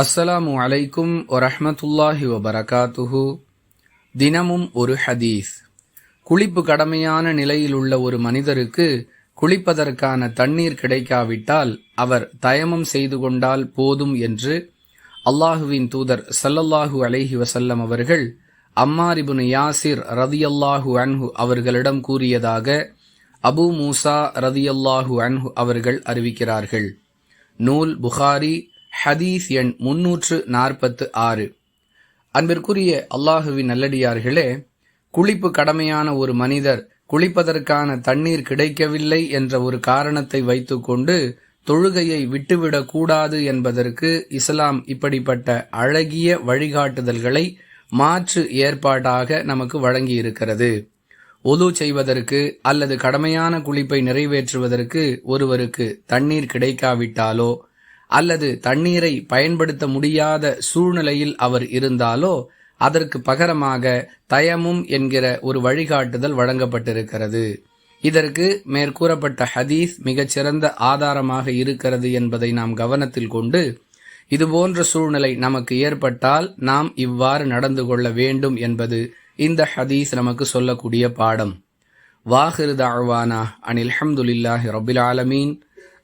அஸ்ஸலாமு அலைக்கும் வரஹ்மத்துல்லாஹி வபரகாத்துஹு. தினமும் ஒரு ஹதீஸ். குளிப்பு கடமையான நிலையில் உள்ள ஒரு மனிதருக்கு குளிப்பதற்கான தண்ணீர் கிடைக்காவிட்டால் அவர் தயமம் செய்து கொண்டால் போதும் என்று அல்லாஹுவின் தூதர் சல்லல்லாஹு அலைஹி வசல்லம் அவர்கள் அம்மாரிபுன் யாசிர் ரதியல்லாஹு அன்ஹு அவர்களிடம் கூறியதாக அபு மூசா ரதியல்லாஹு அன்ஹு அவர்கள் அறிவிக்கிறார்கள். நூல் புகாரி ஹதீஸ் எண் முன்னூற்று நாற்பத்து ஆறு அன்பிற்குரிய அல்லாஹுவின் நல்லடியார்களே குளிப்பு கடமையான ஒரு மனிதர் குளிப்பதற்கான தண்ணீர் கிடைக்கவில்லை என்ற ஒரு காரணத்தை வைத்துக்கொண்டு தொழுகையை விட்டுவிடக் கூடாது என்பதற்கு இஸ்லாம் இப்படிப்பட்ட அழகிய வழிகாட்டுதல்களை மாற்று ஏற்பாடாக நமக்கு வழங்கி இருக்கிறது ஒது செய்வதற்கு அல்லது கடமையான குளிப்பை நிறைவேற்றுவதற்கு ஒருவருக்கு தண்ணீர் கிடைக்காவிட்டாலோ அல்லது தண்ணீரை பயன்படுத்த முடியாத சூழ்நிலையில் அவர் இருந்தாலோ அதற்கு பகரமாக தயமும் என்கிற ஒரு வழிகாட்டுதல் வழங்கப்பட்டிருக்கிறது. இதற்கு மேற்கூறப்பட்ட ஹதீஸ் மிகச்சிறந்த ஆதாரமாக இருக்கிறது என்பதை நாம் கவனத்தில் கொண்டு இதுபோன்ற சூழ்நிலை நமக்கு ஏற்பட்டால் நாம் இவ்வாறு நடந்து கொள்ள வேண்டும் என்பது இந்த ஹதீஸ் நமக்கு சொல்லக்கூடிய பாடம். வாஹிரு தாழ்வானா அனில் அஹமதுல்லாஹி ரபில் ஆலமீன்.